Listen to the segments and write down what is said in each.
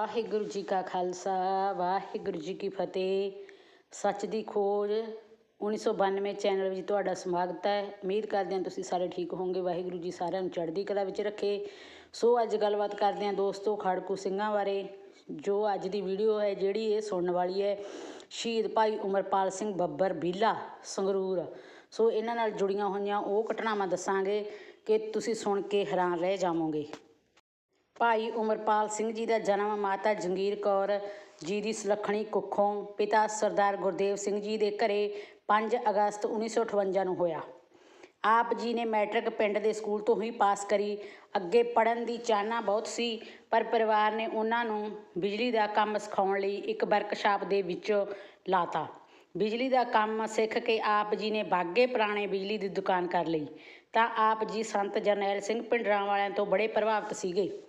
ਵਾਹਿਗੁਰੂ ਜੀ ਕਾ ਖਾਲਸਾ, ਵਾਹਿਗੁਰੂ ਜੀ ਕੀ ਫਤਿਹ। ਸੱਚ ਦੀ ਖੋਜ 1992 ਚੈਨਲ ਵਿੱਚ ਤੁਹਾਡਾ ਸਵਾਗਤ ਹੈ। ਉਮੀਦ ਕਰਦੇ ਹਾਂ ਤੁਸੀਂ ਸਾਰੇ ਠੀਕ ਹੋਵੋਗੇ। ਵਾਹਿਗੁਰੂ ਜੀ ਸਾਰਿਆਂ ਨੂੰ ਚੜ੍ਹਦੀ ਕਲਾ ਵਿੱਚ ਰੱਖੇ। ਸੋ ਅੱਜ ਗੱਲਬਾਤ ਕਰਦੇ ਹਾਂ ਦੋਸਤੋ ਖੜਕੂ ਸਿੰਘਾਂ ਬਾਰੇ, ਜੋ ਅੱਜ ਦੀ ਵੀਡੀਓ ਹੈ, ਜਿਹੜੀ ਇਹ ਸੁਣਨ ਵਾਲੀ ਹੈ, ਸ਼ਹੀਦ ਭਾਈ ਉਮਰਪਾਲ ਸਿੰਘ ਬੱਬਰ ਬੀਲਾ, ਸੰਗਰੂਰ। ਸੋ ਇਹਨਾਂ ਨਾਲ ਜੁੜੀਆਂ ਹੋਈਆਂ ਉਹ ਘਟਨਾਵਾਂ ਦੱਸਾਂਗੇ ਕਿ ਤੁਸੀਂ ਸੁਣ ਕੇ ਹੈਰਾਨ ਰਹਿ ਜਾਵੋਗੇ। ਭਾਈ ਉਮਰਪਾਲ ਸਿੰਘ ਜੀ ਦਾ ਜਨਮ ਮਾਤਾ ਜੰਗੀਰ ਕੌਰ ਜੀ ਦੀ ਸੁਲੱਖਣੀ ਕੁੱਖੋਂ ਪਿਤਾ ਸਰਦਾਰ ਗੁਰਦੇਵ ਸਿੰਘ ਜੀ ਦੇ ਘਰੇ 5 ਅਗਸਤ 1958 ਨੂੰ ਹੋਇਆ। ਆਪ ਜੀ ਨੇ ਮੈਟ੍ਰਿਕ ਪਿੰਡ ਦੇ ਸਕੂਲ ਤੋਂ ਹੀ ਪਾਸ ਕਰੀ। ਅੱਗੇ ਪੜਨ ਦੀ ਚਾਹਨਾ ਬਹੁਤ ਸੀ, ਪਰ ਪਰਿਵਾਰ ਨੇ ਉਹਨਾਂ ਨੂੰ ਬਿਜਲੀ ਦਾ ਕੰਮ ਸਿਖਾਉਣ ਲਈ ਇੱਕ ਵਰਕਸ਼ਾਪ ਦੇ ਵਿੱਚ ਲਾਤਾ। ਬਿਜਲੀ ਦਾ ਕੰਮ ਸਿੱਖ ਕੇ ਆਪ ਜੀ ਨੇ ਬਾਗੇ ਪੁਰਾਣੇ ਬਿਜਲੀ ਦੀ ਦੁਕਾਨ ਕਰ ਲਈ। ਤਾਂ ਆਪ ਜੀ ਸੰਤ ਜਰਨੈਲ ਸਿੰਘ ਪਿੰਡਰਾਂ ਵਾਲਿਆਂ ਤੋਂ ਬੜੇ ਪ੍ਰਭਾਵਿਤ ਸੀਗੇ।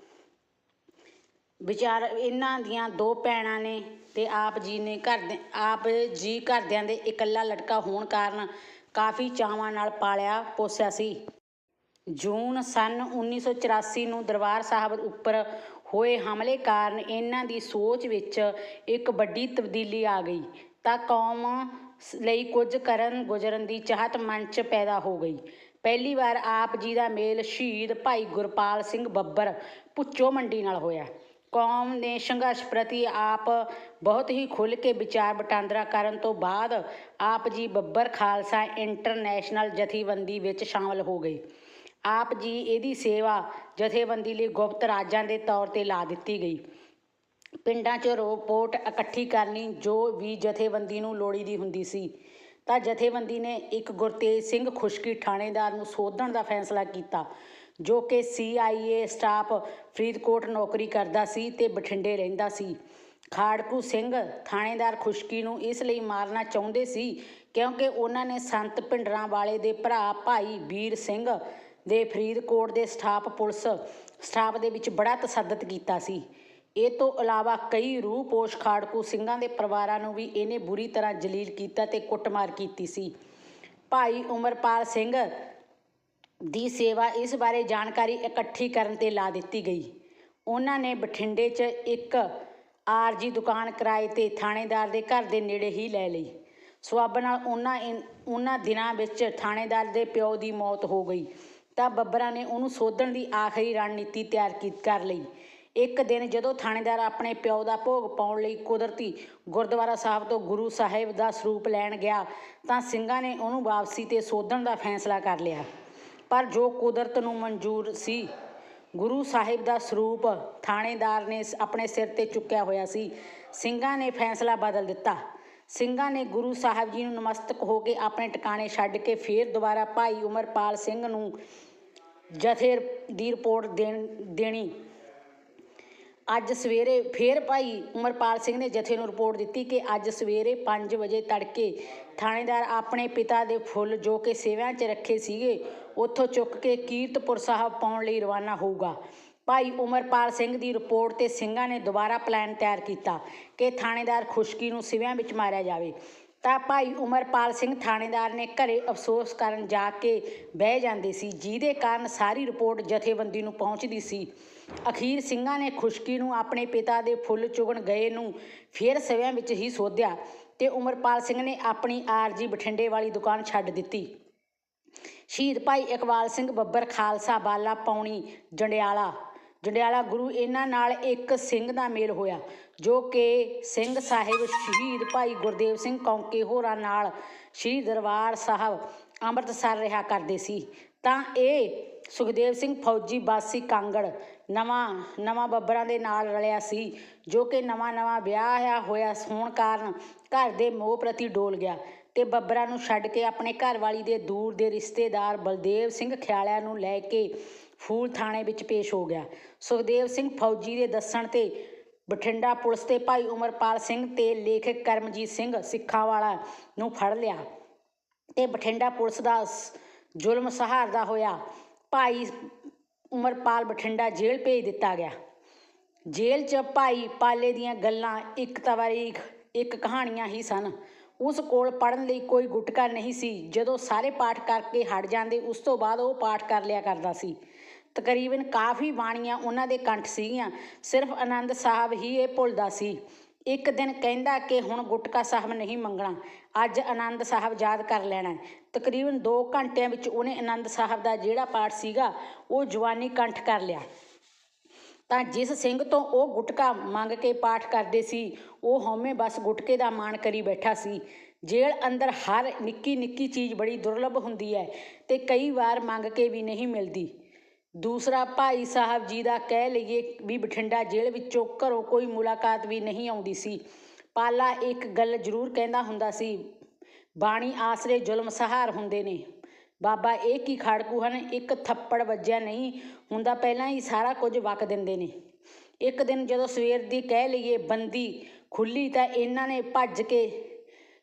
ਵਿਚਾਰ ਇਹਨਾਂ ਦੀਆਂ ਦੋ ਭੈਣਾਂ ਨੇ ਅਤੇ ਆਪ ਜੀ ਨੇ ਘਰ ਦੇ ਆਪ ਜੀ ਘਰਦਿਆਂ ਦੇ ਇਕੱਲਾ ਲੜਕਾ ਹੋਣ ਕਾਰਨ ਕਾਫੀ ਚਾਵਾਂ ਨਾਲ ਪਾਲਿਆ, ਪੋਸਿਆ ਸੀ। ਜੂਨ ਸਨ 1984 ਨੂੰ ਦਰਬਾਰ ਸਾਹਿਬ ਉੱਪਰ ਹੋਏ ਹਮਲੇ ਕਾਰਨ ਇਹਨਾਂ ਦੀ ਸੋਚ ਵਿੱਚ ਇੱਕ ਵੱਡੀ ਤਬਦੀਲੀ ਆ ਗਈ। ਤਾਂ ਕੌਮ ਸ- ਲਈ ਕੁਝ ਕਰਨ ਗੁਜ਼ਰਨ ਦੀ ਚਾਹਤ ਮਨ 'ਚ ਪੈਦਾ ਹੋ ਗਈ। ਪਹਿਲੀ ਵਾਰ ਆਪ ਜੀ ਦਾ ਮੇਲ ਸ਼ਹੀਦ ਭਾਈ ਗੁਰਪਾਲ ਸਿੰਘ ਬੱਬਰ ਪੁੱਚੋ ਮੰਡੀ ਨਾਲ ਹੋਇਆ। ਕੌਮ ਨੇ ਸੰਘਰਸ਼ ਪ੍ਰਤੀ ਆਪ ਬਹੁਤ ਹੀ ਖੁੱਲ੍ਹ ਕੇ ਵਿਚਾਰ ਵਟਾਂਦਰਾ ਕਰਨ ਤੋਂ ਬਾਅਦ ਆਪ ਜੀ ਬੱਬਰ ਖਾਲਸਾ ਇੰਟਰਨੈਸ਼ਨਲ ਜਥੇਬੰਦੀ ਵਿੱਚ ਸ਼ਾਮਲ ਹੋ ਗਏ। ਆਪ ਜੀ ਇਹਦੀ ਸੇਵਾ ਜਥੇਬੰਦੀ ਲਈ ਗੁਪਤ ਰਾਜਾਂ ਦੇ ਤੌਰ ਤੇ ਲਾ ਦਿੱਤੀ ਗਈ। ਪਿੰਡਾਂ 'ਚ ਰਿਪੋਰਟ ਇਕੱਠੀ ਕਰਨੀ ਜੋ ਵੀ ਜਥੇਬੰਦੀ ਨੂੰ ਲੋੜੀਦੀ ਹੁੰਦੀ ਸੀ, ਤਾਂ ਜਥੇਬੰਦੀ ਨੇ ਇੱਕ ਗੁਰਤੇਜ ਸਿੰਘ ਖੁਸ਼ਕੀ ਥਾਣੇਦਾਰ ਨੂੰ ਸੋਧਣ ਦਾ ਫੈਸਲਾ ਕੀਤਾ। ਜੋ ਕਿ ਸੀਆਈਏ ਸਟਾਫ ਫਰੀਦਕੋਟ ਨੌਕਰੀ ਕਰਦਾ ਸੀ ਤੇ ਬਠਿੰਡੇ ਰਹਿੰਦਾ ਸੀ। ਖਾੜਕੂ ਸਿੰਘ ਥਾਣੇਦਾਰ ਖੁਸ਼ਕੀ ਨੂੰ ਇਸ ਲਈ ਮਾਰਨਾ ਚਾਹੁੰਦੇ ਸੀ ਕਿਉਂਕਿ ਉਹਨਾਂ ਨੇ ਸੰਤ ਭਿੰਡਰਾਂ ਵਾਲੇ ਦੇ ਭਰਾ ਭਾਈ ਵੀਰ ਸਿੰਘ ਦੇ ਫਰੀਦਕੋਟ ਦੇ ਸਟਾਫ ਪੁਲਿਸ ਸਟਾਫ ਦੇ ਵਿੱਚ ਬੜਾ ਤਸੱਦਦ ਕੀਤਾ ਸੀ। ਇਹ ਤੋਂ ਇਲਾਵਾ ਕਈ ਰੂਹਪੋਸ਼ ਖਾੜਕੂ ਸਿੰਘਾਂ ਦੇ ਪਰਿਵਾਰਾਂ ਨੂੰ ਵੀ ਇਹਨੇ ਬੁਰੀ ਤਰ੍ਹਾਂ ਜਲੀਲ ਕੀਤਾ ਤੇ ਕੁੱਟਮਾਰ ਕੀਤੀ ਸੀ। ਭਾਈ ਉਮਰਪਾਲ ਸਿੰਘ ਦੀ ਸੇਵਾ ਇਸ ਬਾਰੇ ਜਾਣਕਾਰੀ ਇਕੱਠੀ ਕਰਨ ਤੇ ਲਾ ਦਿੱਤੀ ਗਈ। ਉਹਨਾਂ ਨੇ ਬਠਿੰਡੇ 'ਚ ਇੱਕ ਆਰਜੀ ਦੁਕਾਨ ਕਿਰਾਏ ਤੇ ਥਾਣੇਦਾਰ ਦੇ ਘਰ ਦੇ ਨੇੜੇ ਹੀ ਲੈ ਲਈ। ਸੁਆਬ ਨਾਲ ਉਹਨਾਂ ਇਨ- ਉਹਨਾਂ ਦਿਨਾਂ ਵਿੱਚ ਥਾਣੇਦਾਰ ਦੇ ਪਿਓ ਦੀ ਮੌਤ ਹੋ ਗਈ। ਤਾਂ ਬੱਬਰਾਂ ਨੇ ਉਹਨੂੰ ਸੋਧਣ ਦੀ ਆਖਰੀ ਰਣਨੀਤੀ ਤਿਆਰ ਕੀ, ਕਰ ਲਈ। ਇੱਕ ਦਿਨ ਜਦੋਂ ਥਾਣੇਦਾਰ ਆਪਣੇ ਪਿਓ ਦਾ ਭੋਗ ਪਾਉਣ ਲਈ ਕੁਦਰਤੀ ਗੁਰਦੁਆਰਾ ਸਾਹਿਬ ਤੋਂ ਗੁਰੂ ਸਾਹਿਬ ਦਾ ਸਰੂਪ ਲੈਣ ਗਿਆ, ਤਾਂ ਸਿੰਘਾਂ ਨੇ ਉਹਨੂੰ ਵਾਪਸੀ ਤੇ ਸੋਧਣ ਦਾ ਫੈਸਲਾ ਕਰ ਲਿਆ। ਪਰ ਜੋ ਕੁਦਰਤ ਨੂੰ ਮਨਜ਼ੂਰ ਸੀ, ਗੁਰੂ ਸਾਹਿਬ ਦਾ ਸਰੂਪ ਥਾਣੇਦਾਰ ਨੇ ਆਪਣੇ ਸਿਰ ਤੇ ਚੁੱਕਿਆ ਹੋਇਆ ਸੀ। ਸਿੰਘਾਂ ਨੇ ਫੈਸਲਾ ਬਦਲ ਦਿੱਤਾ। ਸਿੰਘਾਂ ਨੇ ਗੁਰੂ ਸਾਹਿਬ ਜੀ ਨੂੰ ਨਮਸਤਕ ਹੋ ਕੇ ਆਪਣੇ ਟਿਕਾਣੇ ਛੱਡ ਕੇ ਫੇਰ ਦੁਬਾਰਾ ਭਾਈ ਉਮਰਪਾਲ ਸਿੰਘ ਨੂੰ ਜਥੇ ਦੀ ਰਿਪੋਰਟ ਦੇਣ, ਦੇਣੀ। ਅੱਜ ਸਵੇਰੇ ਫੇਰ ਭਾਈ ਉਮਰਪਾਲ ਸਿੰਘ ਨੇ ਜਥੇ ਨੂੰ ਰਿਪੋਰਟ ਦਿੱਤੀ ਕਿ ਅੱਜ ਸਵੇਰੇ 5 ਵਜੇ ਤੜਕੇ ਥਾਣੇਦਾਰ ਆਪਣੇ ਪਿਤਾ ਦੇ ਫੁੱਲ ਜੋ ਕਿ ਸੇਵਿਆਂ 'ਚ ਰੱਖੇ ਸੀਗੇ, ਉੱਥੋਂ ਚੁੱਕ ਕੇ ਕੀਰਤਪੁਰ ਸਾਹਿਬ ਪਾਉਣ ਲਈ ਰਵਾਨਾ ਹੋਊਗਾ। ਭਾਈ ਉਮਰਪਾਲ ਸਿੰਘ ਦੀ ਰਿਪੋਰਟ ਤੇ ਸਿੰਘਾਂ ਨੇ ਦੁਬਾਰਾ ਪਲਾਨ ਤਿਆਰ ਕੀਤਾ ਕਿ ਥਾਣੇਦਾਰ ਖੁਸ਼ਕੀ ਨੂੰ ਸਿਵਿਆਂ ਵਿੱਚ ਮਾਰਿਆ ਜਾਵੇ। ਤਾਂ ਭਾਈ ਉਮਰਪਾਲ ਸਿੰਘ ਥਾਣੇਦਾਰ ਨੇ ਘਰੇ ਅਫਸੋਸ ਕਰਨ ਜਾ ਕੇ ਬਹਿ ਜਾਂਦੇ ਸੀ, ਜਿਹਦੇ ਕਾਰਨ ਸਾਰੀ ਰਿਪੋਰਟ ਜਥੇਬੰਦੀ ਨੂੰ ਪਹੁੰਚਦੀ ਸੀ। ਅਖੀਰ ਸਿੰਘਾਂ ਨੇ ਖੁਸ਼ਕੀ ਨੂੰ ਆਪਣੇ ਪਿਤਾ ਦੇ ਫੁੱਲ ਚੁਗਣ ਗਏ ਨੂੰ ਫੇਰ ਸਵਿਆਂ ਵਿੱਚ ਹੀ ਸੋਧਿਆ ਤੇ ਉਮਰਪਾਲ ਸਿੰਘ ਨੇ ਆਪਣੀ ਆਰਜੀ ਬਠਿੰਡੇ ਵਾਲੀ ਦੁਕਾਨ ਛੱਡ ਦਿੱਤੀ। ਸ਼ਹੀਦ ਭਾਈ ਇਕਬਾਲ ਸਿੰਘ ਬੱਬਰ ਖਾਲਸਾ ਬਾਲਾ ਪੌਣੀ, ਜੰਡਿਆਲਾ। ਜੰਡਿਆਲਾ ਗੁਰੂ ਇਹਨਾਂ ਨਾਲ ਇੱਕ ਸਿੰਘ ਦਾ ਮੇਲ ਹੋਇਆ, ਜੋ ਕਿ ਸਿੰਘ ਸਾਹਿਬ ਸ਼ਹੀਦ ਭਾਈ ਗੁਰਦੇਵ ਸਿੰਘ ਕੌਂਕੇ ਹੋਰਾਂ ਨਾਲ ਸ਼੍ਰੀ ਦਰਬਾਰ ਸਾਹਿਬ ਅੰਮ੍ਰਿਤਸਰ ਰਿਹਾ ਕਰਦੇ ਸੀ। ਤਾਂ ਇਹ ਸੁਖਦੇਵ ਸਿੰਘ ਫੌਜੀ ਬਾਸੀ ਕਾਂਗੜ ਨਵਾਂ ਨਵਾਂ ਬੱਬਰਾਂ ਦੇ ਨਾਲ ਰਲਿਆ ਸੀ, ਜੋ ਕਿ ਨਵਾਂ ਨਵਾਂ ਵਿਆਹ ਹੋਇਆ ਹੋਣ ਕਾਰਨ ਘਰ ਦੇ ਮੋਹ ਪ੍ਰਤੀ ਡੋਲ ਗਿਆ ਤੇ ਬੱਬਰਾਂ ਨੂੰ ਛੱਡ ਕੇ ਆਪਣੇ ਘਰ ਵਾਲੀ ਦੇ ਦੂਰ ਦੇ ਰਿਸ਼ਤੇਦਾਰ ਬਲਦੇਵ ਸਿੰਘ ਖਿਆਲਿਆਂ ਨੂੰ ਲੈ ਕੇ ਫੂਲ ਥਾਣੇ ਵਿੱਚ ਪੇਸ਼ ਹੋ ਗਿਆ। ਸੁਖਦੇਵ ਸਿੰਘ ਫੌਜੀ ਦੇ ਦੱਸਣ ਤੇ ਬਠਿੰਡਾ ਪੁਲਿਸ ਤੇ ਭਾਈ ਉਮਰਪਾਲ ਸਿੰਘ ਤੇ ਲੇਖਕ ਕਰਮਜੀਤ ਸਿੰਘ ਸਿੱਖਾਂ ਵਾਲਾ ਨੂੰ ਫੜ ਲਿਆ ਤੇ ਬਠਿੰਡਾ ਪੁਲਿਸ ਦਾ ਜ਼ੁਲਮ ਸਹਾਰਦਾ ਹੋਇਆ ਭਾਈ ਉਮਰਪਾਲ ਬਠਿੰਡਾ ਜੇਲ੍ਹ ਭੇਜ ਦਿੱਤਾ ਗਿਆ। ਜੇਲ੍ਹ 'ਚ ਭਾਈ ਪਾਲੇ ਦੀਆਂ ਗੱਲਾਂ ਇੱਕ ਤਵਾਰੀਖ ਇੱਕ ਕਹਾਣੀਆਂ ਹੀ ਸਨ। ਉਸ ਕੋਲ ਪੜਨ ਲਈ ਕੋਈ ਗੁਟਕਾ ਨਹੀਂ ਸੀ। ਜਦੋਂ ਸਾਰੇ ਪਾਠ ਕਰਕੇ ਹਟ ਜਾਂਦੇ, ਉਸ ਤੋਂ ਬਾਅਦ ਉਹ ਪਾਠ ਕਰ ਲਿਆ ਕਰਦਾ ਸੀ। ਤਕਰੀਬਨ ਕਾਫੀ ਬਾਣੀਆਂ ਉਹਨਾਂ ਦੇ ਕੰਠ ਸੀਗੀਆਂ। ਸਿਰਫ ਆਨੰਦ ਸਾਹਿਬ ਹੀ ਇਹ ਭੁੱਲਦਾ ਸੀ। ਇੱਕ ਦਿਨ ਕਹਿੰਦਾ ਕਿ ਹੁਣ ਗੁਟਕਾ ਸਾਹਿਬ ਨਹੀਂ ਮੰਗਣਾ, ਅੱਜ ਆਨੰਦ ਸਾਹਿਬ ਯਾਦ ਕਰ ਲੈਣਾ ਤਕਰੀਬਨ 2 ਘੰਟਿਆਂ ਵਿੱਚ ਉਹਨੇ ਆਨੰਦ ਸਾਹਿਬ ਦਾ ਜਿਹੜਾ ਪਾਠ ਸੀਗਾ, ਉਹ ਜਵਾਨੀ ਕੰਠ ਕਰ ਲਿਆ। ਤਾਂ ਜਿਸ ਸਿੰਘ ਤੋਂ ਉਹ ਗੁਟਕਾ ਮੰਗ ਕੇ ਪਾਠ ਕਰਦੇ ਸੀ, ਉਹ ਹਉਮੈ ਬਸ ਗੁਟਕੇ ਦਾ ਮਾਣ ਕਰੀ ਬੈਠਾ ਸੀ। ਜੇਲ੍ਹ ਅੰਦਰ ਹਰ ਨਿੱਕੀ ਨਿੱਕੀ ਚੀਜ਼ ਬੜੀ ਦੁਰਲੱਭ ਹੁੰਦੀ ਹੈ ਤੇ ਕਈ ਵਾਰ ਮੰਗ ਕੇ ਵੀ ਨਹੀਂ ਮਿਲਦੀ। ਦੂਸਰਾ, ਭਾਈ ਸਾਹਿਬ ਜੀ ਦਾ ਕਹਿ ਲਈਏ ਵੀ ਬਠਿੰਡਾ ਜੇਲ੍ਹ ਵਿੱਚੋਂ ਘਰੋਂ ਕੋਈ ਮੁਲਾਕਾਤ ਵੀ ਨਹੀਂ ਆਉਂਦੀ ਸੀ। ਪਾਲਾ ਇੱਕ ਗੱਲ ਜ਼ਰੂਰ ਕਹਿੰਦਾ ਹੁੰਦਾ ਸੀ, ਬਾਣੀ ਆਸਰੇ ਜ਼ੁਲਮ ਸਹਾਰ ਹੁੰਦੇ ਨੇ। ਬਾਬਾ, ਇਹ ਕੀ ਖਾੜਕੂ ਹਨ? ਇੱਕ ਥੱਪੜ ਵੱਜਿਆ ਨਹੀਂ, ਹੁੰਦਾ ਪਹਿਲਾਂ ਹੀ ਸਾਰਾ ਕੁਝ ਵਕ ਦਿੰਦੇ ਨੇ। ਇੱਕ ਦਿਨ ਜਦੋਂ ਸਵੇਰ ਦੀ ਕਹਿ ਲਈਏ ਬੰਦੀ ਖੁੱਲੀ ਤਾਂ ਇਹਨਾਂ ਨੇ ਭੱਜ ਕੇ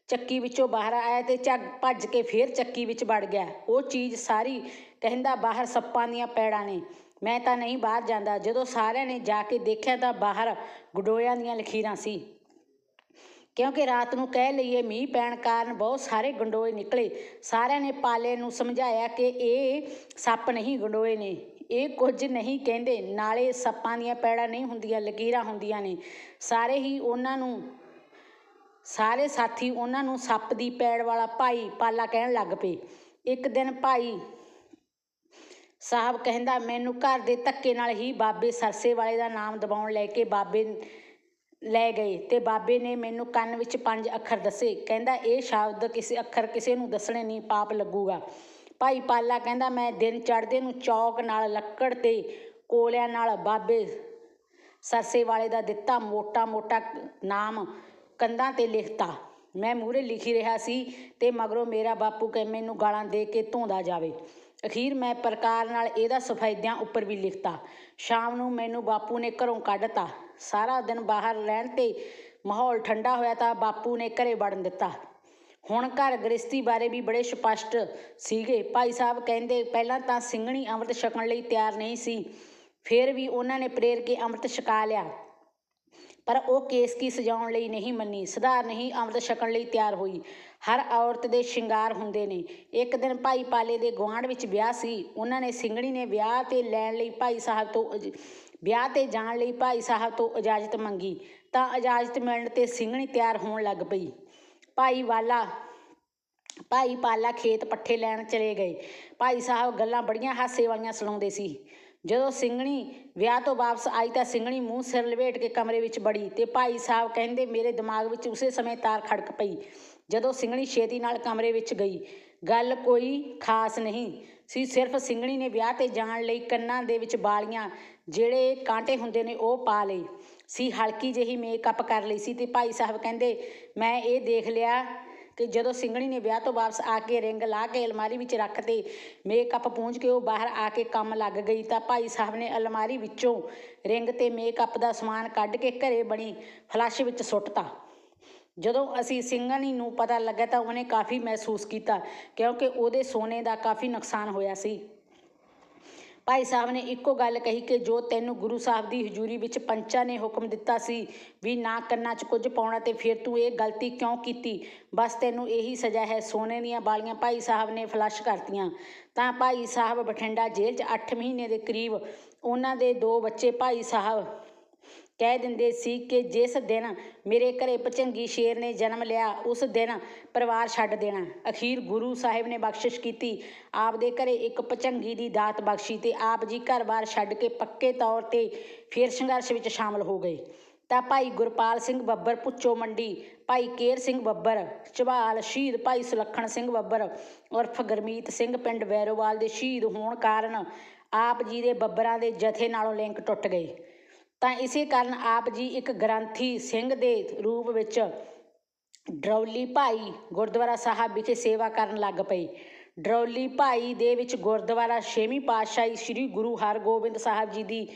ਚੱਕੀ ਵਿੱਚੋਂ ਬਾਹਰ ਆਇਆ ਤੇ ਝੱਗ ਭੱਜ ਕੇ ਫੇਰ ਚੱਕੀ ਵਿੱਚ ਵੜ ਗਿਆ। ਉਹ ਚੀਜ਼ ਸਾਰੀ ਕਹਿੰਦਾ ਬਾਹਰ ਸੱਪਾਂ ਦੀਆਂ ਪੈੜਾਂ ਨੇ। ਮੈਂ ਤਾਂ ਨਹੀਂ ਬਾਹਰ ਜਾਂਦਾ। ਜਦੋਂ ਸਾਰਿਆਂ ਨੇ ਜਾ ਕੇ ਦੇਖਿਆ ਤਾਂ ਬਾਹਰ ਗਡੋਇਆਂ ਦੀਆਂ ਲਖੀਰਾਂ ਸੀ। ਕਿਉਂਕਿ ਰਾਤ ਨੂੰ ਕਹਿ ਲਈਏ ਮੀਂਹ ਪੈਣ ਕਾਰਨ ਬਹੁਤ ਸਾਰੇ ਗੰਡੋਏ ਨਿਕਲੇ। ਸਾਰਿਆਂ ਨੇ ਪਾਲੇ ਨੂੰ ਸਮਝਾਇਆ ਕਿ ਇਹ ਸੱਪ ਨਹੀਂ, ਗੰਡੋਏ ਨੇ। ਇਹ ਕੁਝ ਨਹੀਂ ਕਹਿੰਦੇ। ਨਾਲੇ ਸੱਪਾਂ ਦੀਆਂ ਪੈੜਾਂ ਨਹੀਂ ਹੁੰਦੀਆਂ, ਲਕੀਰਾਂ ਹੁੰਦੀਆਂ ਨੇ। ਸਾਰੇ ਹੀ ਉਹਨਾਂ ਨੂੰ, ਸਾਰੇ ਸਾਥੀ ਉਹਨਾਂ ਨੂੰ ਸੱਪ ਦੀ ਪੈੜ ਵਾਲਾ ਭਾਈ ਪਾਲਾ ਕਹਿਣ ਲੱਗ ਪਏ। ਇੱਕ ਦਿਨ ਭਾਈ ਸਾਹਿਬ ਕਹਿੰਦਾ, ਮੈਨੂੰ ਘਰ ਦੇ ਧੱਕੇ ਨਾਲ ਹੀ ਬਾਬੇ ਸਰਸੇ ਵਾਲੇ ਦਾ ਨਾਮ ਦਬਾਉਣ ਲੈ ਕੇ ਬਾਬੇ ਲੈ ਗਏ ਤੇ ਬਾਬੇ ਨੇ ਮੈਨੂੰ ਕੰਨ ਵਿੱਚ ਪੰਜ ਅੱਖਰ ਦੱਸੇ। ਕਹਿੰਦਾ, ਇਹ ਸ਼ਬਦ ਕਿਸੇ ਅੱਖਰ ਕਿਸੇ ਨੂੰ ਦੱਸਣੇ ਨਹੀਂ, ਪਾਪ ਲੱਗੂਗਾ। ਭਾਈ ਪਾਲਾ ਕਹਿੰਦਾ, ਮੈਂ ਦਿਨ ਚੜ੍ਹਦੇ ਨੂੰ ਚੌਕ ਨਾਲ ਲੱਕੜ ਤੇ ਕੋਲਿਆਂ ਨਾਲ ਬਾਬੇ ਸਰਸੇ ਵਾਲੇ ਦਾ ਦਿੱਤਾ ਮੋਟਾ ਮੋਟਾ ਨਾਮ ਕੰਧਾਂ ਤੇ ਲਿਖਤਾ। ਮੈਂ ਮੂਹਰੇ ਲਿਖੀ ਰਿਹਾ ਸੀ ਤੇ ਮਗਰੋਂ ਮੇਰਾ ਬਾਪੂ ਕਿ ਮੈਨੂੰ ਗਾਲਾਂ ਦੇ ਕੇ ਧੋਂਦਾ ਜਾਵੇ। ਅਖੀਰ ਮੈਂ ਪ੍ਰਕਾਰ ਨਾਲ ਇਹਦਾ ਸਫੈਦਿਆਂ ਉੱਪਰ ਵੀ ਲਿਖਤਾ। ਸ਼ਾਮ ਨੂੰ ਮੈਨੂੰ ਬਾਪੂ ਨੇ ਘਰੋਂ ਕੱਢਤਾ। ਸਾਰਾ ਦਿਨ ਬਾਹਰ ਰਹਿਣ ਤੇ ਮਾਹੌਲ ਠੰਡਾ ਹੋਇਆ ਤਾਂ ਬਾਪੂ ਨੇ ਘਰੇ ਵੜਨ ਦਿੱਤਾ। ਹੁਣ ਘਰ ਗ੍ਰਸਤੀ ਬਾਰੇ ਵੀ ਬੜੇ ਸਪਸ਼ਟ ਸੀਗੇ। ਭਾਈ ਸਾਹਿਬ ਕਹਿੰਦੇ, ਪਹਿਲਾਂ ਤਾਂ ਸਿੰਘਣੀ ਅੰਮ੍ਰਿਤ ਛਕਣ ਲਈ ਤਿਆਰ ਨਹੀਂ ਸੀ। ਫਿਰ ਵੀ ਉਹਨਾਂ ਨੇ ਪ੍ਰੇਰ ਕੇ ਅੰਮ੍ਰਿਤ ਛਕਾ ਲਿਆ। ਪਰ ਉਹ ਕੇਸ ਕੀ ਸਜਾਉਣ ਲਈ ਨਹੀਂ ਮੰਨੀ, ਸੁਧਾਰ ਨਹੀਂ ਅੰਮ੍ਰਿਤ ਛਕਣ ਲਈ ਤਿਆਰ ਹੋਈ। ਹਰ ਔਰਤ ਦੇ ਸ਼ਿੰਗਾਰ ਹੁੰਦੇ ਨੇ। ਇੱਕ ਦਿਨ ਭਾਈ ਪਾਲੇ ਦੇ ਗੁਆਂਢ ਵਿੱਚ ਵਿਆਹ ਸੀ। ਉਹਨਾਂ ਨੇ ਸਿੰਘਣੀ ਨੇ ਵਿਆਹ ਤੇ ਲੈਣ ਲਈ ਭਾਈ ਸਾਹਿਬ ਤੋਂ ਇਜ- ਵਿਆਹ ਤੇ ਜਾਣ ਲਈ ਭਾਈ ਸਾਹਿਬ ਤੋਂ ਇਜਾਜ਼ਤ ਮੰਗੀ। ਤਾਂ ਇਜਾਜ਼ਤ ਮਿਲਣ ਤੇ ਸਿੰਘਣੀ ਤਿਆਰ ਹੋਣ ਲੱਗ ਪਈ। ਭਾਈ ਵਾਲਾ, ਭਾਈ ਪਾਲਾ ਖੇਤ ਪੱਠੇ ਲੈਣ ਚਲੇ ਗਏ। ਭਾਈ ਸਾਹਿਬ ਗੱਲਾਂ ਬੜੀਆਂ ਹਾਸੇ ਵਾਲੀਆਂ ਸੁਣਾਉਂਦੇ ਸੀ। ਜਦੋਂ ਸਿੰਘਣੀ ਵਿਆਹ ਤੋਂ ਵਾਪਸ ਆਈ ਤਾਂ ਸਿੰਘਣੀ ਮੂੰਹ ਸਿਰ ਲਵੇਟ ਕੇ ਕਮਰੇ ਵਿੱਚ ਬੜੀ ਤੇ ਭਾਈ ਸਾਹਿਬ ਕਹਿੰਦੇ, ਮੇਰੇ ਦਿਮਾਗ ਵਿੱਚ ਉਸੇ ਸਮੇਂ ਤਾਰ ਖੜਕ ਪਈ ਜਦੋਂ ਸਿੰਘਣੀ ਛੇਤੀ ਨਾਲ ਕਮਰੇ ਵਿੱਚ ਗਈ। ਗੱਲ ਕੋਈ ਖਾਸ ਨਹੀਂ ਸੀ, ਸਿਰਫ ਸਿੰਘਣੀ ਨੇ ਵਿਆਹ ਤੇ ਜਾਣ ਲਈ ਕੰਨਾਂ ਦੇ ਵਿੱਚ ਬਾਲੀਆਂ, ਜਿਹੜੇ ਕਾਂਟੇ ਹੁੰਦੇ ਨੇ ਉਹ ਪਾ ਲਈ ਸੀ ਹਲਕੀ ਜਿਹੀ ਮੇਕਅਪ ਕਰ ਲਈ ਸੀ ਤੇ ਭਾਈ ਸਾਹਿਬ ਕਹਿੰਦੇ, ਮੈਂ ਇਹ ਦੇਖ ਲਿਆ ਕਿ ਜਦੋਂ ਸਿੰਘਣੀ ਨੇ ਵਿਆਹ ਤੋਂ ਵਾਪਸ ਆ ਕੇ ਰਿੰਗ ਲਾ ਕੇ ਅਲਮਾਰੀ ਵਿੱਚ ਰੱਖ ਤੇ ਮੇਕਅਪ ਪੂੰਝ ਕੇ ਉਹ ਬਾਹਰ ਆ ਕੇ ਕੰਮ ਲੱਗ ਗਈ ਤਾਂ ਭਾਈ ਸਾਹਿਬ ਨੇ ਅਲਮਾਰੀ ਵਿੱਚੋਂ ਰਿੰਗ ਤੇ ਮੇਕਅਪ ਦਾ ਸਮਾਨ ਕੱਢ ਕੇ ਘਰੇ ਬਣੀ ਫਲੱਸ਼ ਵਿੱਚ ਸੁੱਟਤਾ। ਜਦੋਂ ਅਸੀਂ ਸਿੰਘਣੀ ਨੂੰ ਪਤਾ ਲੱਗਾ ਤਾਂ ਉਹਨੇ ਕਾਫੀ ਮਹਿਸੂਸ ਕੀਤਾ ਕਿਉਂਕਿ ਉਹਦੇ ਸੋਨੇ ਦਾ ਕਾਫੀ ਨੁਕਸਾਨ ਹੋਇਆ ਸੀ। ਭਾਈ ਸਾਹਿਬ ਨੇ ਇੱਕੋ ਗੱਲ ਕਹੀ ਕਿ ਜੋ ਤੈਨੂੰ ਗੁਰੂ ਸਾਹਿਬ ਦੀ ਹਜ਼ੂਰੀ ਵਿੱਚ ਪੰਚਾਂ ਨੇ ਹੁਕਮ ਦਿੱਤਾ ਸੀ ਵੀ ਨਾ ਕੰਨਾਂ 'ਚ ਕੁਝ ਪਾਉਣਾ ਤੇ ਫਿਰ ਤੂੰ ਇਹ ਗਲਤੀ ਕਿਉਂ ਕੀਤੀ? ਬਸ ਤੈਨੂੰ ਇਹੀ ਸਜ਼ਾ ਹੈ, ਸੋਨੇ ਦੀਆਂ ਬਾਲੀਆਂ ਭਾਈ ਸਾਹਿਬ ਨੇ ਫਲਸ਼ ਕਰਤੀਆਂ। ਤਾਂ ਭਾਈ ਸਾਹਿਬ ਬਠਿੰਡਾ ਜੇਲ੍ਹ 'ਚ 8 ਮਹੀਨੇ ਦੇ ਕਰੀਬ ਉਹਨਾਂ ਦੇ ਦੋ ਬੱਚੇ ਭਾਈ ਸਾਹਿਬ ਕਹਿ ਦਿੰਦੇ ਸੀ ਕਿ ਜਿਸ ਦਿਨ ਮੇਰੇ ਘਰੇ ਭਚੰਗੀ ਸ਼ੇਰ ਨੇ ਜਨਮ ਲਿਆ, ਉਸ ਦਿਨ ਪਰਿਵਾਰ ਛੱਡ ਦੇਣਾ। ਅਖੀਰ ਗੁਰੂ ਸਾਹਿਬ ਨੇ ਬਖਸ਼ਿਸ਼ ਕੀਤੀ। ਆਪ ਦੇ ਘਰੇ ਇੱਕ ਭਚੰਗੀ ਦੀ ਦਾਤ ਬਖਸ਼ੀ ਤੇ ਆਪ ਜੀ ਘਰ-ਬਾਰ ਛੱਡ ਕੇ ਪੱਕੇ ਤੌਰ ਤੇ ਫਿਰ ਸੰਘਰਸ਼ ਵਿੱਚ ਸ਼ਾਮਲ ਹੋ ਗਏ। ਤਾਂ ਭਾਈ ਗੁਰਪਾਲ ਸਿੰਘ ਬੱਬਰ ਪੁੱਚੋ ਮੰਡੀ, ਭਾਈ ਕੇਰ ਸਿੰਘ ਬੱਬਰ ਝਬਾਲ ਸ਼ਹੀਦ ਭਾਈ ਸੁਲੱਖਣ ਸਿੰਘ ਬੱਬਰ, ਉਰਫ ਗਰਮੀਤ ਸਿੰਘ ਪਿੰਡ ਵੈਰੋਵਾਲ ਦੇ ਸ਼ਹੀਦ ਹੋਣ ਕਾਰਨ ਆਪ ਜੀ ਦੇ ਬੱਬਰਾਂ ਦੇ ਜਥੇ ਨਾਲੋਂ ਲਿੰਕ ਟੁੱਟ ਗਏ। ਤਾਂ ਇਸੇ ਕਾਰਨ ਆਪ ਜੀ ਇੱਕ ਗ੍ਰੰਥੀ ਸਿੰਘ ਦੇ ਰੂਪ ਵਿੱਚ ਡਰੌਲੀ ਭਾਈ ਗੁਰਦੁਆਰਾ ਸਾਹਿਬ ਵਿਖੇ ਸੇਵਾ ਕਰਨ ਲੱਗ ਪਏ। ਡਰੌਲੀ ਭਾਈ ਦੇ ਵਿੱਚ ਗੁਰਦੁਆਰਾ ਛੇਵੀਂ ਪਾਤਸ਼ਾਹੀ ਸ੍ਰੀ ਗੁਰੂ ਹਰਗੋਬਿੰਦ ਸਾਹਿਬ ਜੀ ਦੀ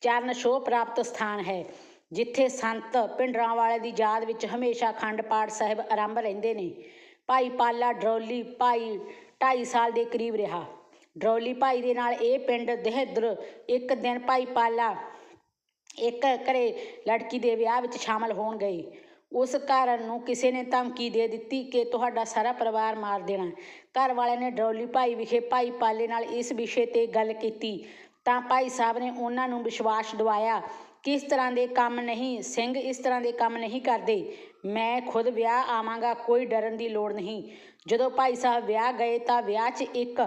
ਚਰਨ ਛੋਹ ਪ੍ਰਾਪਤ ਸਥਾਨ ਹੈ, ਜਿੱਥੇ ਸੰਤ ਪਿੰਡਰਾਂ ਵਾਲੇ ਦੀ ਯਾਦ ਵਿੱਚ ਹਮੇਸ਼ਾ ਅਖੰਡ ਪਾਠ ਸਾਹਿਬ ਆਰੰਭ ਰਹਿੰਦੇ ਨੇ। ਭਾਈ ਪਾਲਾ ਡਰੌਲੀ ਭਾਈ 2.5 ਸਾਲ ਦੇ ਕਰੀਬ ਰਿਹਾ। ਡਰੌਲੀ ਭਾਈ ਦੇ ਨਾਲ ਇਹ ਪਿੰਡ ਦੇਹਦਰ ਇੱਕ ਦਿਨ ਭਾਈ ਪਾਲਾ ਇੱਕ ਘਰੇ ਲੜਕੀ ਦੇ ਵਿਆਹ ਵਿੱਚ ਸ਼ਾਮਲ ਹੋਣ ਗਏ ਉਸ ਘਰ ਨੂੰ ਕਿਸੇ ਨੇ ਧਮਕੀ ਦੇ ਦਿੱਤੀ ਕਿ ਤੁਹਾਡਾ ਸਾਰਾ ਪਰਿਵਾਰ ਮਾਰ ਦੇਣਾ। ਘਰ ਵਾਲਿਆਂ ਨੇ ਡਰੌਲੀ ਭਾਈ ਵਿਖੇ ਭਾਈ ਪਾਲੇ ਨਾਲ ਇਸ ਵਿਸ਼ੇ ਤੇ ਗੱਲ ਕੀਤੀ। ਤਾਂ ਭਾਈ ਸਾਹਿਬ ਨੇ ਉਹਨਾਂ ਨੂੰ ਵਿਸ਼ਵਾਸ ਦਿਵਾਇਆ ਕਿ ਇਸ ਤਰ੍ਹਾਂ ਦੇ ਕੰਮ ਨਹੀਂ, ਸਿੰਘ ਇਸ ਤਰ੍ਹਾਂ ਦੇ ਕੰਮ ਨਹੀਂ ਕਰਦੇ। ਮੈਂ ਖੁਦ ਵਿਆਹ ਆਵਾਂਗਾ, ਕੋਈ ਡਰਨ ਦੀ ਲੋੜ ਨਹੀਂ। ਜਦੋਂ ਭਾਈ ਸਾਹਿਬ ਵਿਆਹ ਗਏ ਤਾਂ ਵਿਆਹ 'ਚ ਇੱਕ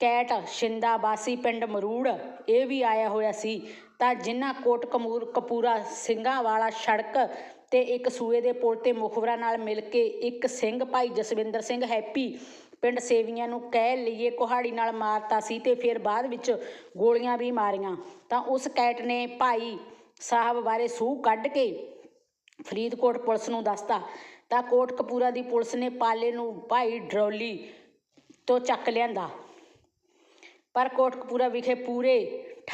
ਕੈਟ, ਸ਼ਿੰਦਾ ਬਾਸੀ ਪਿੰਡ ਮਰੂੜ, ਇਹ ਵੀ ਆਇਆ ਹੋਇਆ ਸੀ। ਤਾਂ ਜਿਨ੍ਹਾਂ ਕੋਟ ਕਮੂਰ, ਕਪੂਰਾ ਸਿੰਘਾਂ ਵਾਲਾ ਸੜਕ ਤੇ ਇੱਕ ਸੂਏ ਦੇ ਪੁਲ ਤੇ ਮੁਖਬਰਾਂ ਨਾਲ ਮਿਲ ਕੇ ਇੱਕ ਸਿੰਘ, ਭਾਈ ਜਸਵਿੰਦਰ ਸਿੰਘ ਹੈਪੀ ਪਿੰਡ ਸੇਵੀਆਂ ਨੂੰ ਕਹਿ ਲਈਏ ਕੁਹਾੜੀ ਨਾਲ ਮਾਰਤਾ ਸੀ ਤੇ ਫਿਰ ਬਾਅਦ ਵਿੱਚ ਗੋਲੀਆਂ ਵੀ ਮਾਰੀਆਂ। ਤਾਂ ਉਸ ਕੈਟ ਨੇ ਭਾਈ ਸਾਹਿਬ ਬਾਰੇ ਸੂਹ ਕੱਢ ਕੇ ਫਰੀਦਕੋਟ ਪੁਲਿਸ ਨੂੰ ਦੱਸਤਾ। ਤਾਂ ਕੋਟ ਕਪੂਰਾ ਦੀ ਪੁਲਿਸ ਨੇ ਪਾਲੇ ਨੂੰ ਭਾਈ ਡਰੌਲੀ ਤੋਂ ਚੱਕ ਲਿਆਂਦਾ। ਪਰ ਕੋਟਕਪੂਰਾ ਵਿਖੇ ਪੂਰੇ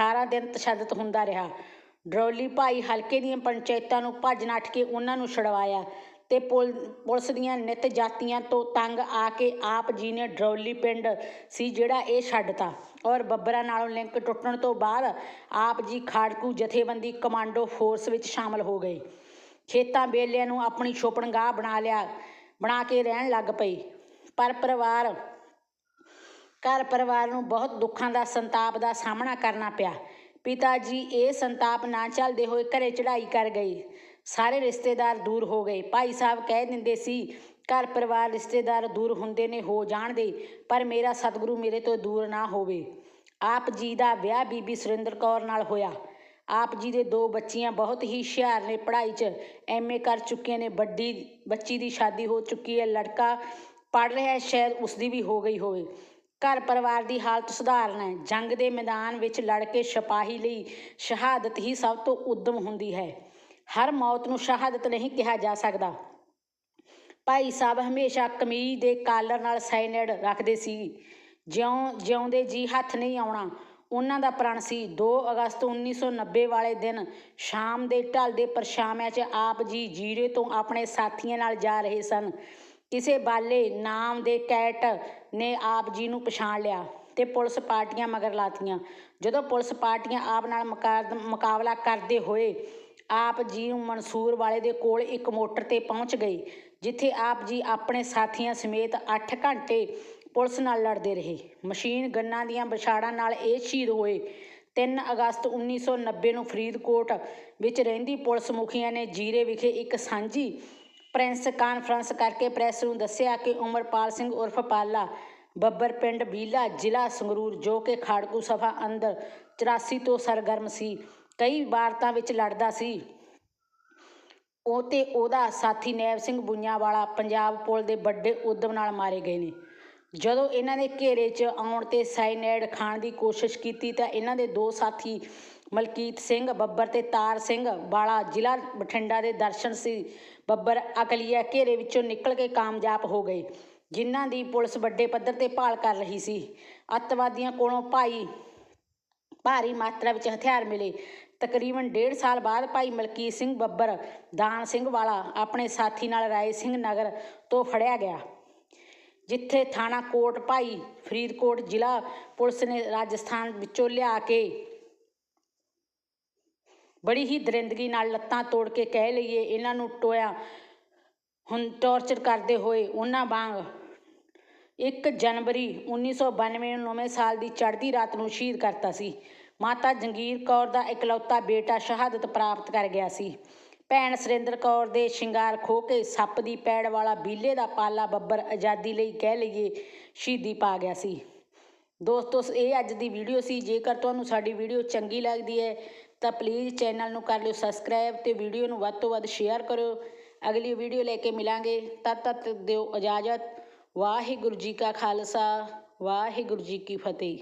18 ਦਿਨ ਤਸ਼ੱਦਦ ਹੁੰਦਾ ਰਿਹਾ। ਡਰੌਲੀ ਭਾਈ ਹਲਕੇ ਦੀਆਂ ਪੰਚਾਇਤਾਂ ਨੂੰ ਭੱਜ ਨੱਠ ਕੇ ਉਹਨਾਂ ਨੂੰ ਛੁਡਵਾਇਆ ਤੇ ਪੁਲ- ਪੁਲਿਸ ਦੀਆਂ ਨਿਤ ਜਾਤੀਆਂ ਤੋਂ ਤੰਗ ਆ ਕੇ ਆਪ ਜੀ ਨੇ ਡਰੌਲੀ ਪਿੰਡ ਸੀ ਜਿਹੜਾ ਇਹ ਛੱਡਤਾ ਔਰ ਬੱਬਰਾਂ ਨਾਲੋਂ ਲਿੰਕ ਟੁੱਟਣ ਤੋਂ ਬਾਅਦ ਆਪ ਜੀ ਖਾੜਕੂ ਜਥੇਬੰਦੀ ਕਮਾਂਡੋ ਫੋਰਸ ਵਿੱਚ ਸ਼ਾਮਲ ਹੋ ਗਏ। ਖੇਤਾਂ ਬੇਲਿਆਂ ਨੂੰ ਆਪਣੀ ਛੋਪਣਗਾਹ ਬਣਾ ਲਿਆ, ਬਣਾ ਕੇ ਰਹਿਣ ਲੱਗ ਪਈ ਪਰ ਪਰਿਵਾਰ ਘਰ ਪਰਿਵਾਰ ਨੂੰ ਬਹੁਤ ਦੁੱਖਾਂ ਦਾ ਸੰਤਾਪ ਦਾ ਸਾਹਮਣਾ ਕਰਨਾ ਪਿਆ। ਪਿਤਾ ਜੀ ਇਹ ਸੰਤਾਪ ਨਾ ਚੱਲਦੇ ਹੋਏ ਘਰੇ ਚੜ੍ਹਾਈ ਕਰ ਗਏ। ਸਾਰੇ ਰਿਸ਼ਤੇਦਾਰ ਦੂਰ ਹੋ ਗਏ। ਭਾਈ ਸਾਹਿਬ ਕਹਿ ਦਿੰਦੇ ਸੀ, ਘਰ ਪਰਿਵਾਰ ਰਿਸ਼ਤੇਦਾਰ ਦੂਰ ਹੁੰਦੇ ਨੇ, ਹੋ ਜਾਣ ਦੇ ਪਰ ਮੇਰਾ ਸਤਿਗੁਰੂ ਮੇਰੇ ਤੋਂ ਦੂਰ ਨਾ ਹੋਵੇ। ਆਪ ਜੀ ਦਾ ਵਿਆਹ ਬੀਬੀ ਸੁਰਿੰਦਰ ਕੌਰ ਨਾਲ ਹੋਇਆ। ਆਪ ਜੀ ਦੇ ਦੋ ਬੱਚੀਆਂ ਬਹੁਤ ਹੀ ਹੁਸ਼ਿਆਰ ਨੇ। ਪੜ੍ਹਾਈ 'ਚ ਐਮਏ ਕਰ ਚੁੱਕੀਆਂ ਨੇ। ਵੱਡੀ ਬੱਚੀ ਦੀ ਸ਼ਾਦੀ ਹੋ ਚੁੱਕੀ ਹੈ। ਲੜਕਾ ਪੜ੍ਹ ਰਿਹਾ ਹੈ। ਸ਼ਾਇਦ ਉਸ ਦੀ ਵੀ ਹੋ ਗਈ ਹੋਵੇ। ਘਰ ਪਰਿਵਾਰ ਦੀ ਹਾਲਤ ਸੁਧਾਰਨ ਹੈ ਜੰਗ ਦੇ ਮੈਦਾਨ ਵਿੱਚ ਲੜ ਕੇ ਸਿਪਾਹੀ ਲਈ ਸ਼ਹਾਦਤ ਹੀ ਸਭ ਤੋਂ ਉੱਦਮ ਹੁੰਦੀ ਹੈ। ਹਰ ਮੌਤ ਨੂੰ ਸ਼ਹਾਦਤ ਨਹੀਂ ਕਿਹਾ ਜਾ ਸਕਦਾ। ਭਾਈ ਸਾਹਿਬ ਹਮੇਸ਼ਾ ਕਮੀਜ਼ ਦੇ ਕਾਲਰ ਨਾਲ ਸਾਈਨਡ ਰੱਖਦੇ ਸੀ। ਜਿਉਂ, ਜਿਉਂਦੇ ਜੀ ਹੱਥ ਨਹੀਂ ਆਉਣਾ, ਉਹਨਾਂ ਦਾ ਪ੍ਰਣ ਸੀ 2 ਅਗਸਤ 1990 ਵਾਲੇ ਦਿਨ ਸ਼ਾਮ ਦੇ ਢਲਦੇ ਪਰਛਾਵਿਆਂ 'ਚ ਆਪ ਜੀ ਜੀਰੇ ਤੋਂ ਆਪਣੇ ਸਾਥੀਆਂ ਨਾਲ ਜਾ ਰਹੇ ਸਨ। ਕਿਸੇ ਬਾਲੇ ਨਾਮ ਦੇ ਕੈਟ ਨੇ ਆਪ ਜੀ ਨੂੰ ਪਛਾਣ ਲਿਆ ਤੇ ਪੁਲਿਸ ਪਾਰਟੀਆਂ ਮਗਰ ਲਾਤੀਆਂ। ਜਦੋਂ ਪੁਲਿਸ ਪਾਰਟੀਆਂ ਆਪ ਨਾਲ ਮੁਕਾਬਲਾ ਕਰਦੇ ਹੋਏ ਆਪ ਜੀ ਨੂੰ ਮਨਸੂਰ ਵਾਲੇ ਦੇ ਕੋਲ ਇੱਕ ਮੋਟਰ ਤੇ ਪਹੁੰਚ ਗਏ ਜਿੱਥੇ ਆਪ ਜੀ ਆਪਣੇ ਸਾਥੀਆਂ ਸਮੇਤ 8 ਘੰਟੇ ਪੁਲਿਸ ਨਾਲ ਲੜਦੇ ਰਹੇ। ਮਸ਼ੀਨ ਗੰਨਾਂ ਦੀਆਂ ਵਿਛਾੜਾਂ ਨਾਲ ਇਹ ਸ਼ਹੀਦ ਹੋਏ। 3 ਅਗਸਤ 1990 ਨੂੰ ਫਰੀਦਕੋਟ ਵਿੱਚ ਰਹਿੰਦੀ ਪੁਲਿਸ ਮੁਖੀਆਂ ਨੇ ਜੀਰੇ ਵਿਖੇ ਇੱਕ ਸਾਂਝੀ ਪ੍ਰੈਸ ਕਾਨਫਰੰਸ ਕਰਕੇ ਪ੍ਰੈਸ ਨੂੰ ਦੱਸਿਆ ਕਿ ਉਮਰਪਾਲ ਸਿੰਘ ਉਰਫ ਪਾਲਾ, ਬੱਬਰ ਪਿੰਡ ਬੀਲਾ ਜ਼ਿਲ੍ਹਾ ਸੰਗਰੂਰ, ਜੋ ਕਿ ਖਾੜਕੂ ਸਭਾ ਅੰਦਰ 84 ਤੋਂ ਸਰਗਰਮ ਸੀ, ਕਈ ਵਾਰਤਾਂ ਵਿੱਚ ਲੜਦਾ ਸੀ। ਉਹ ਤੇ ਉਹਦਾ ਸਾਥੀ ਨੈਬ ਸਿੰਘ ਬੁੰਨਿਆਵਾਲਾ ਪੰਜਾਬ ਪੁਲ ਦੇ ਵੱਡੇ ਉਦਮ ਨਾਲ ਮਾਰੇ ਗਏ ਨੇ। ਜਦੋਂ ਇਹਨਾਂ ਦੇ ਘੇਰੇ 'ਚ ਆਉਣ ਤੇ ਸਾਈਨੈਡ ਖਾਣ ਦੀ ਕੋਸ਼ਿਸ਼ ਕੀਤੀ ਤਾਂ ਇਹਨਾਂ ਦੇ ਦੋ ਸਾਥੀ ਮਲਕੀਤ ਸਿੰਘ, ਬੱਬਰ ਤੇ ਤਾਰ ਸਿੰਘ ਵਾਲਾ ਜ਼ਿਲ੍ਹਾ ਬਠਿੰਡਾ ਦੇ ਦਰਸ਼ਨ ਸੀ। ਬੱਬਰ ਅਕਲੀਆ ਘੇਰੇ ਵਿੱਚੋਂ ਨਿਕਲ ਕੇ ਕਾਮਯਾਬ ਹੋ ਗਏ, ਜਿਨ੍ਹਾਂ ਦੀ ਪੁਲਿਸ ਵੱਡੇ ਪੱਧਰ ਤੇ ਭਾਲ ਕਰ ਰਹੀ ਸੀ। ਅੱਤਵਾਦੀਆਂ ਕੋਲੋਂ ਭਾਈ ਭਾਰੀ ਮਾਤਰਾ ਵਿੱਚ ਹਥਿਆਰ ਮਿਲੇ। ਤਕਰੀਬਨ ਡੇਢ ਸਾਲ ਬਾਅਦ ਭਾਈ ਮਲਕੀਤ ਸਿੰਘ, ਬੱਬਰ, ਦਾਨ ਸਿੰਘ ਵਾਲਾ ਆਪਣੇ ਸਾਥੀ ਨਾਲ ਰਾਏ ਸਿੰਘ ਨਗਰ ਤੋਂ ਫੜਿਆ ਗਿਆ, ਜਿੱਥੇ ਥਾਣਾ ਕੋਟ ਭਾਈ ਫਰੀਦਕੋਟ ਜ਼ਿਲ੍ਹਾ ਪੁਲਿਸ ਨੇ ਰਾਜਸਥਾਨ ਵਿੱਚੋਂ ਲਿਆ ਕੇ ਬੜੀ ਹੀ ਦਰਿੰਦਗੀ ਨਾਲ ਲੱਤਾਂ ਤੋੜ ਕੇ ਕਹਿ ਲਈਏ, ਇਹਨਾਂ ਨੂੰ ਟੋਇਆ, ਹੁਣ ਟੌਰਚਰ ਕਰਦੇ ਹੋਏ ਉਹਨਾਂ ਵਾਂਗ 1 ਜਨਵਰੀ 1992 ਨੂੰ 9 ਸਾਲ ਦੀ ਚੜ੍ਹਦੀ ਰਾਤ ਨੂੰ ਸ਼ਹੀਦ ਕਰਤਾ ਸੀ। ਮਾਤਾ ਜੰਗੀਰ ਕੌਰ ਦਾ ਇਕਲੌਤਾ ਬੇਟਾ ਸ਼ਹਾਦਤ ਪ੍ਰਾਪਤ ਕਰ ਗਿਆ ਸੀ। ਭੈਣ ਸੁਰਿੰਦਰ ਕੌਰ ਦੇ ਸ਼ਿੰਗਾਰ ਖੋ ਕੇ ਸੱਪ ਦੀ ਪੈੜ ਵਾਲਾ ਬੀਲੇ ਦਾ ਪਾਲਾ ਬੱਬਰ ਆਜ਼ਾਦੀ ਲਈ ਕਹਿ ਲਈਏ, ਸ਼ਹੀਦੀ ਪਾ ਗਿਆ ਸੀ। ਦੋਸਤੋ, ਇਹ ਅੱਜ ਦੀ ਵੀਡੀਓ ਸੀ। ਜੇਕਰ ਤੁਹਾਨੂੰ ਸਾਡੀ ਵੀਡੀਓ ਚੰਗੀ ਲੱਗਦੀ ਹੈ ਤਾਂ ਪਲੀਜ਼ ਚੈਨਲ ਨੂੰ ਕਰ ਲਿਓ ਸਬਸਕ੍ਰਾਈਬ ਤੇ ਵੀਡੀਓ ਨੂੰ ਵੱਧ ਤੋਂ ਵੱਧ ਸ਼ੇਅਰ ਕਰੋ ਅਗਲੀ ਵੀਡੀਓ ਲੈ ਕੇ ਮਿਲਾਂਗੇ। ਤਦ ਤੱਕ ਦਿਓ ਇਜਾਜ਼ਤ। ਵਾਹਿਗੁਰੂ ਜੀ ਕਾ ਖਾਲਸਾ, ਵਾਹਿਗੁਰੂ ਜੀ ਕੀ ਫਤਿਹ।